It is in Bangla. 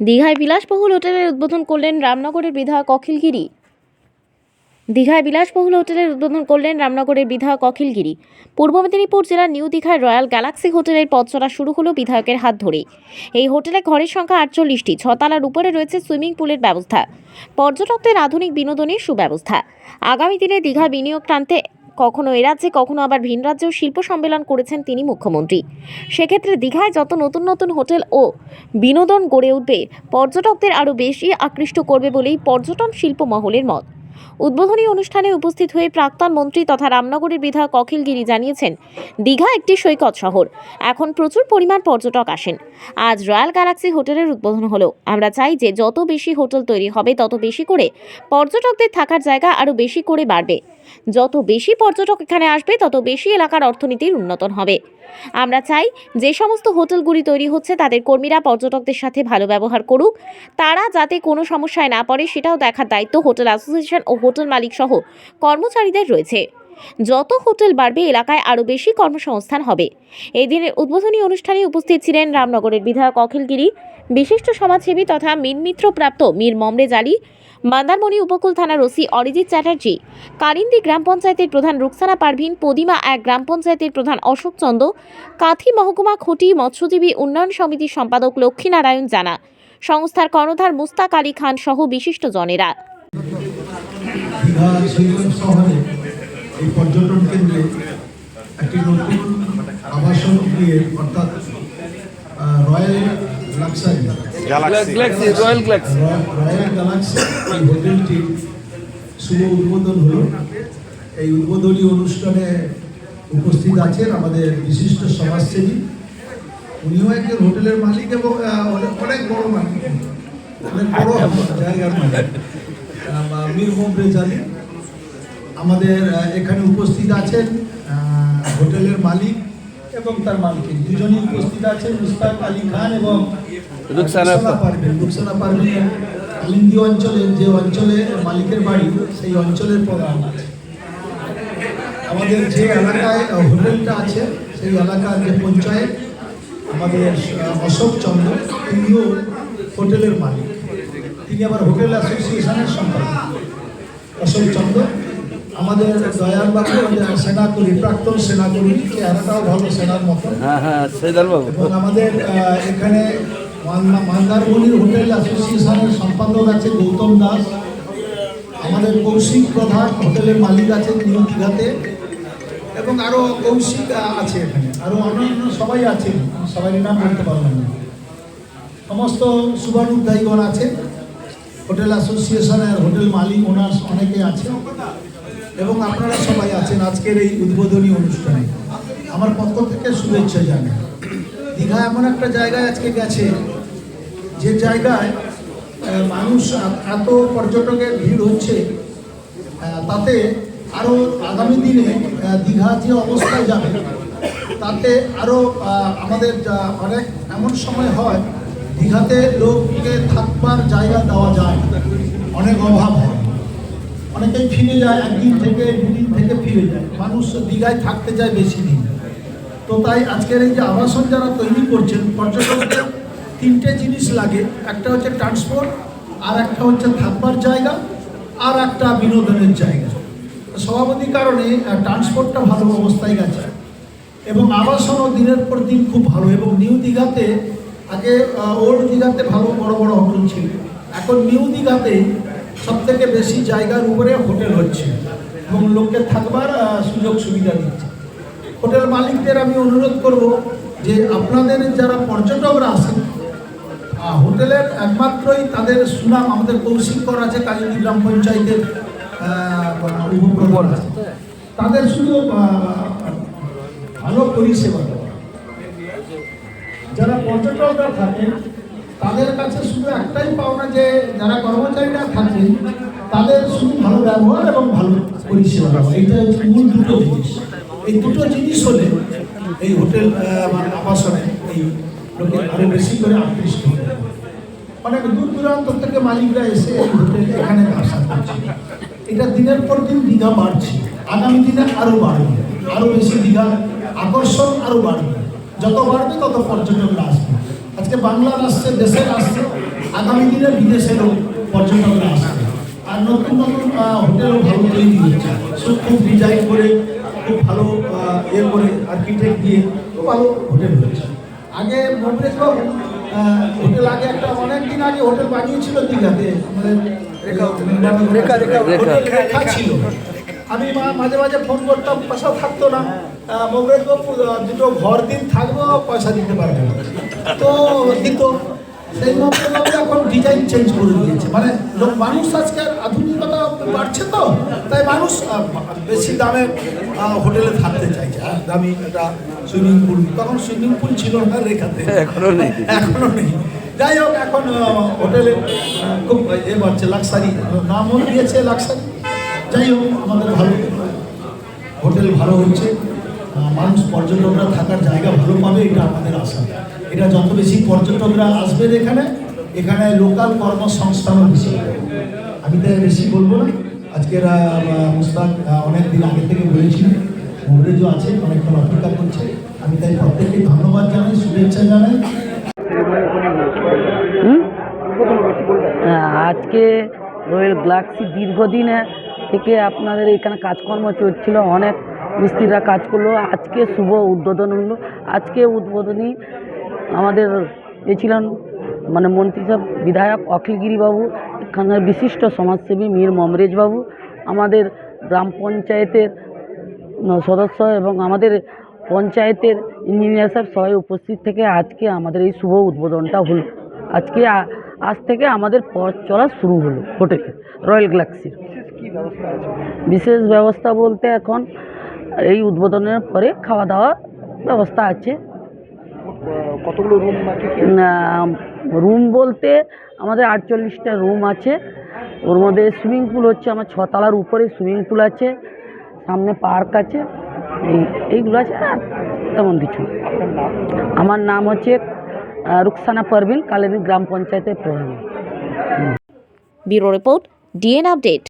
দীঘায় বিলাসবহুল হোটেলের উদ্বোধন করলেন রামনগরের বিধায়ক অখিল গিরি। দীঘায় বিলাসবহুল হোটেলের উদ্বোধন করলেন রামনগরের বিধায়ক অখিল গিরি। পূর্ব মেদিনীপুর জেলার নিউ দীঘায় রয়্যাল গ্যালাক্সি হোটেলের পথ চলা শুরু হলো বিধায়কের হাত ধরেই। এই হোটেলে ঘরের সংখ্যা আটচল্লিশটি, ছতলার উপরে রয়েছে সুইমিং পুলের ব্যবস্থা। পর্যটকদের আধুনিক বিনোদনের সুব্যবস্থা। আগামী দিনে দীঘা বিনিয়োগ টানতে কখনো এ রাজ্যে, কখনো আবার ভিন রাজ্যেও শিল্প সম্মেলন করেছেন তিনি মুখ্যমন্ত্রী। সেক্ষেত্রে দীঘায় যত নতুন নতুন হোটেল ও বিনোদন গড়ে উঠবে, পর্যটকদের আরও বেশি আকৃষ্ট করবে বলেই পর্যটন শিল্প মহলের মত। উদ্বোধনী অনুষ্ঠানে উপস্থিত হয়ে প্রাক্তন মন্ত্রী তথা রামনগরের বিধায়ক অখিল গিরি জানিয়েছেন, দীঘা একটি সৈকত শহর। এখন প্রচুর পরিমাণ পর্যটক আসেন। আজ রয়্যাল গ্যালাক্সি হোটেলের উদ্বোধন হলো। আমরা চাই যে যত বেশি হোটেল তৈরি হবে, তত বেশি করে পর্যটকদের থাকার জায়গা আরও বেশি করে বাড়বে। যত বেশি পর্যটক এখানে আসবে, তত বেশি এলাকার অর্থনীতির উন্নতন হবে। আমরা চাই যে সমস্ত হোটেলগুলি তৈরি হচ্ছে তাদের কর্মীরা পর্যটকদের সাথে ভালো ব্যবহার করুক। তারা যাতে কোনো সমস্যায় না পড়ে সেটাও দেখার দায়িত্ব হোটেল অ্যাসোসিয়েশন ও হোটেল মালিক সহ কর্মচারীদের রয়েছে। যত হোটেল বাড়বে এলাকায় আরও বেশি কর্মসংস্থান হবে। এই দিনের উদ্বোধনী অনুষ্ঠানে উপস্থিত ছিলেন রামনগরের বিধায়ক অখিলগিরি। বিশিষ্ট সমাজসেবী তথা প্রাপ্ত মীর মমরেজ আলী। মন্দারমণি উপকূল থানার ওসি অরিজিৎ চ্যাটার্জি, কারিন্দি গ্রাম পঞ্চায়েতের প্রধান রুকসানা পারভিন, পদিমা এক গ্রাম পঞ্চায়েতের প্রধান অশোক চন্দ, কাথি মহকুমা খুঁটি মৎস্যজীবী উন্নয়ন সমিতির সম্পাদক লক্ষ্মীনারায়ণ জানা। সংস্থার কর্ণধার মুস্তাক আলী খান সহ বিশিষ্ট জনেরা। Royal luxury galaxy royal galaxy royal galaxy এই হোটেলটি শুভ উদ্বোধন হলো। এই উদ্বোধনী অনুষ্ঠানে উপস্থিত আছেন আমাদের বিশিষ্ট সমাজসেবী। উনিও একজন হোটেলের মালিক এবং অনেক অনেক বড় মালিক। অনেক বড় জায়গার মালিক। আহ, মীর আমাদের এখানে উপস্থিত আছেন হোটেলের মালিক এবং তার মালিক। দুজনই উপস্থিত আছেন মুস্তাক আলী খান এবং রুকসানা পারবেন রুকসানা পারবেন আলিন্দি অঞ্চলের যে অঞ্চলে মালিকের বাড়ি সেই অঞ্চলের প্রধান। আমাদের যে এলাকায় হোটেলটা আছে সেই এলাকার যে পঞ্চায়েত আমাদের অশোক চন্দ্র তিনিও হোটেলের মালিক। তিনি আবার হোটেল অ্যাসোসিয়েশনের সম্পাদক। অশোক চন্দ্র আমাদের দয়াল বাবু আমাদের সেনাকর্মী প্রাক্তন সেনাকর্মী চেহারাটাও ভালো সেনার মতন। হ্যাঁ হ্যাঁ সেদার বাবু। এবং আমাদের এখানে মান- মান্দারমণির হোটেল অ্যাসোসিয়েশনের সম্পাদক আছে গৌতম দাস। আমাদের কৌশিক প্রধান হোটেলের মালিক আছে নিউ দীঘাতে এবং আরও কৌশিক আছে এখানে। আরও অন্যান্য সবাই আছে সবাই নাম বলতে পারলাম না। সমস্ত শুভানুধ্যায়ীগণ আছে হোটেল অ্যাসোসিয়েশনের হোটেল মালিক ওনার অনেকে আছে এবং আপনারা সবাই আছেন আজকের এই উদ্বোধনী অনুষ্ঠানে। আমার পক্ষ থেকে শুভেচ্ছা জানাই। দীঘা এমন একটা জায়গায় আজকে গেছে, যে জায়গায় মানুষ এত পর্যটকের ভিড় হচ্ছে তাতে আরও আগামী দিনে দীঘা যে অবস্থায় যাবে, তাতে আরও আমাদের অনেক এমন সময় হয়, দীঘাতে লোককে থাকবার জায়গা দেওয়া যায়। অনেক অভাব হয়। অনেকেই ফিরে যায়, একদিন থেকে দুদিন থেকে ফিরে যায়। মানুষ দীঘায় থাকতে চায় বেশি দিন। তো তাই আজকের এই যে আবাসন যারা তৈরি করছেন, পর্যটকদের তিনটে জিনিস লাগে। একটা হচ্ছে ট্রান্সপোর্ট আর একটা হচ্ছে থাকবার জায়গা, আর একটা বিনোদনের জায়গা। সভাপতি কারণে ট্রান্সপোর্টটা ভালো অবস্থায় গেছে। এবং আবাসনও দিনের পর দিন খুব ভালো। এবং নিউ দীঘাতে, আগে ওল্ড দীঘাতে ভালো বড় বড় হোটেল ছিল। এখন নিউ দীঘাতে সব থেকে বেশি জায়গার উপরে হোটেল হচ্ছে এবং লোককে থাকবার সুযোগ সুবিধা দিচ্ছে হোটেল মালিকদের আমি অনুরোধ করব যে আপনাদের যারা পর্যটকরা আসেন হোটেলের একমাত্রই তাদের সুনাম আমাদের কৌশিক কর আছে কালিন্দী গ্রাম পঞ্চায়েতের আহ, উপপ্রধান আছে। তাদের শুধু ভালো পরিষেবা যারা পর্যটকরা থাকেন তাদের কাছে শুধু একটাই পাওনা যে যারা কর্মচারীরা থাকেন, তাদের শুধু ভালো ব্যবহার এবং ভালো পরিষেবা এটা হচ্ছে মূল দুটো জিনিস। এই দুটো জিনিস হলে এই হোটেল আবাসনে এই লোকে আরও বেশি করে আকৃষ্ট অনেক দূর দূরান্ত থেকে মালিকরা এসে এই হোটেল এখানে ব্যবসা করছে। এটা দিনের পর দিন দীঘা বাড়ছে। আগামী দিনে আরও বাড়বে। আরও বেশি দীঘা আকর্ষণ আরও বাড়বে। যত বাড়বে তত পর্যটকরা আসবে। আজকে বাংলার আসছে দেশের আসছে আগামী দিনে বিদেশেরও পর্যটকরা আসবে আর নতুন নতুন হোটেলও ভালো তৈরি হচ্ছে। সব খুব ডিজাইন করে খুব ভালো ইয়ে করে আর্কিটেক্ট দিয়ে খুব ভালো হোটেল হয়েছে। আগে মমরেশ বাবু হোটেল আগে একটা অনেক দিন আগে হোটেল বানিয়েছিল দীঘাতে রেখা ছিল। আমি মাঝে মাঝে ফোন করতাম পয়সা থাকতো না। মমরেশ দুটো ঘর দিন থাকব পয়সা দিতে পারব না। তো দিত সেই এখন ডিজাইন চেঞ্জ করে দিয়েছে। মানে লোক মানুষ আজকে আধুনিকতা বাড়ছে তো তাই মানুষ বেশি দামে হোটেলে থাকতে চাইছে। আর দামি একটা সুইমিং পুল তখন সুইমিং পুল ছিল না রেখাতে। এখনও নেই। এখনও নেই। যাই হোক এখন হোটেলে খুব এ বাড়ছে লাক্সারি নামও দিয়েছে লাক্সারি যাই হোক আমাদের ভালো। হোটেল ভালো হচ্ছে। মানুষ পর্যটকরা থাকার জায়গা ভালো পাবে এটা আমাদের আশা। এটা যত বেশি পর্যটকরা আসবেন এখানে এখানে লোকাল কর্মসংস্থানও বেশি। আমি তাই বেশি বলব না। আজকের মুস্তাক অনেক দিন আগে থেকে বলেছিলেন কংগ্রেসও আছে, অনেকক্ষণ অপেক্ষা করছে। আমি তাই প্রত্যেককে ধন্যবাদ জানাই, শুভেচ্ছা জানাই। আজকে রয়্যাল গ্যালাক্সি দীর্ঘদিন থেকে আপনাদের এখানে কাজকর্ম চলছিল, অনেক মিস্ত্রিরা কাজ করল। আজকে শুভ উদ্বোধন হলো। আজকে উদ্বোধনী আমাদের এ ছিলেন মানে মন্ত্রী সাহেব বিধায়ক অখিলগিরি বাবু এখানের বিশিষ্ট সমাজসেবী মীর মমরেজবাবু আমাদের গ্রাম পঞ্চায়েতের সদস্য এবং আমাদের পঞ্চায়েতের ইঞ্জিনিয়ার সাহেব সবাই উপস্থিত থেকে আজকে আমাদের এই শুভ উদ্বোধনটা হলো। আজকে আজ থেকে আমাদের পথ চলা শুরু হলো হোটেলে রয়্যাল গ্যালাক্সির। বিশেষ ব্যবস্থা বলতে এখন এই উদ্বোধনের পরে খাওয়া দাওয়া ব্যবস্থা আছে। কতগুলো রুম রুম বলতে আমাদের আটচল্লিশটা রুম আছে। ওর মধ্যে সুইমিং পুল হচ্ছে আমার ছতলার উপরে সুইমিং পুল আছে সামনে পার্ক আছে এই এইগুলো আছে আর তেমন কিছু। আমার নাম হচ্ছে রুকসানা পারভিন কালেরি গ্রাম পঞ্চায়েতের প্রধান। Bureau report DN update